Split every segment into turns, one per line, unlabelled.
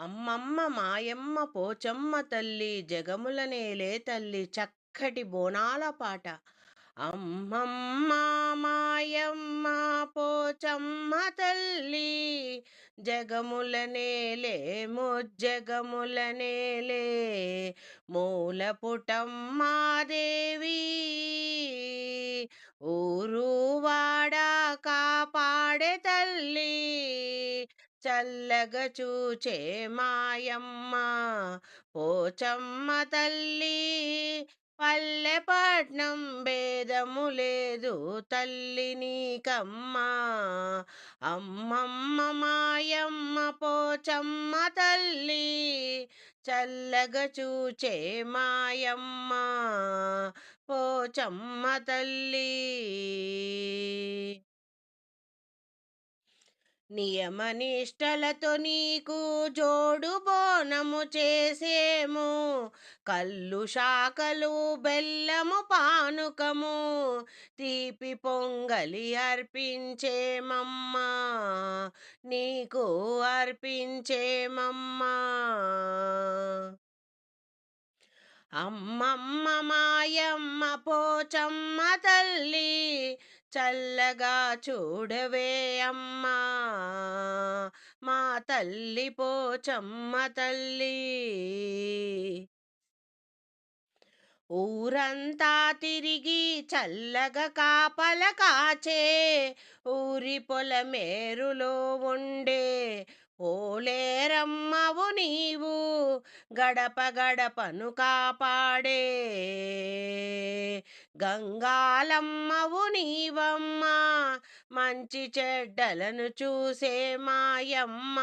అమ్మమ్మ మాయమ్మ పోచమ్మ తల్లి జగములనేలే తల్లి చక్కటి బోనాల పాట. అమ్మమ్మ మాయమ్మ పోచమ్మ తల్లి జగముల నేలే ముజ్జగముల నేలే మూల పుటమ్మ చల్లగా చూచే మాయమ్మ. పోచమ్మ తల్లి పల్లె పట్నం భేదము లేదు తల్లి నీకమ్మ. అమ్మమ్మ మాయమ్మ పోచమ్మ తల్లి చల్లగా చూచే మాయమ్మ. పోచమ్మ తల్లి. నియమనిష్టలతో నీకు జోడు బోనము చేసేము. కళ్ళు శాఖలు బెల్లము పానుకము. తీపి పొంగలి అర్పించేమమ్మా. నీకు అర్పించేమమ్మా. అమ్మమ్మ మాయమ్మ పోచమ్మ తల్లి చల్లగా చూడవే అమ్మా. మా తల్లి పోచమ్మ తల్లి. ఊరంతా తిరిగి చల్లగా కాపల కాచే ఊరి పొలమేరులో ఉండే ఓలేరమ్మవు నీవు. గడప గడపను కాపాడే గంగాలమ్మవు నీవమ్మ. మంచి చెడ్డలను చూసే మాయమ్మ.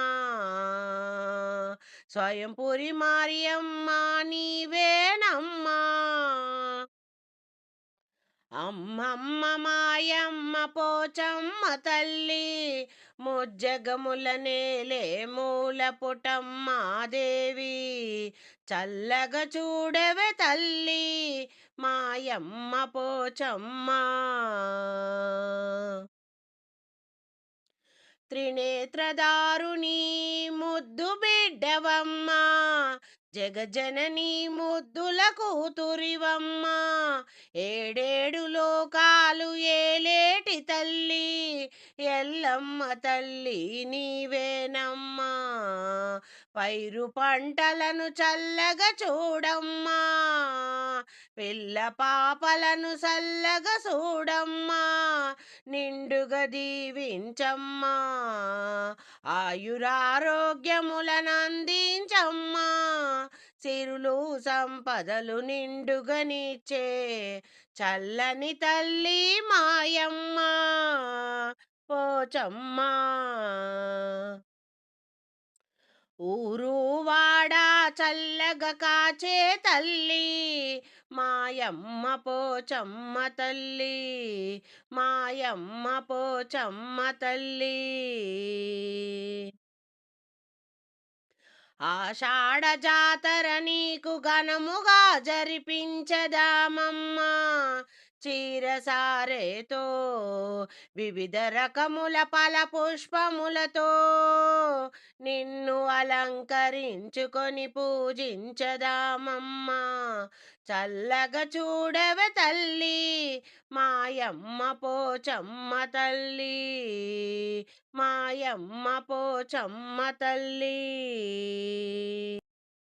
స్వయంపురి మారియమ్మ నీవేనమ్మా. అమ్మమ్మ మాయమ్మ పోచమ్మ తల్లి. ముజ్జగముల నేలే మూల పుటమ్మాదేవి చల్లగా చూడవే తల్లి మాయమ్మ పోచమ్మ. త్రినేత్రదారుని ముద్దు బిడ్డవమ్మ. జగజనని ముద్దుల కూతురివమ్మ. ఏడేడు లోకాలు ఏలేటి తల్లి ఎల్లమ్మ తల్లి నీవేనమ్మా. పైరు పంటలను చల్లగా చూడమ్మా. పిల్ల పాపలను చల్లగా చూడమ్మా నిండుగా దీవించమ్మా. ఆయురారోగ్యములనందించమ్మా సిరులు సంపదలు నిండుగనిచ్చే చల్లని తల్లి మాయమ్మ. పోచమ్మా ఊరు వాడ కాచే తల్లి. మాయమ్మ పోచమ్మ తల్లి. మాయమ్మ పోచమ్మ తల్లి. ఆషాఢ జాతర నీకు ఘనముగా జరిపించదామమ్మా. చీరసారేతో వివిధ రకముల పల పుష్పములతో నిన్ను అలంకరించుకొని పూజించదామమ్మా. చల్లగా చూడవ తల్లి మాయమ్మ పోచమ్మ తల్లి మాయమ్మ పోచమ్మ తల్లి.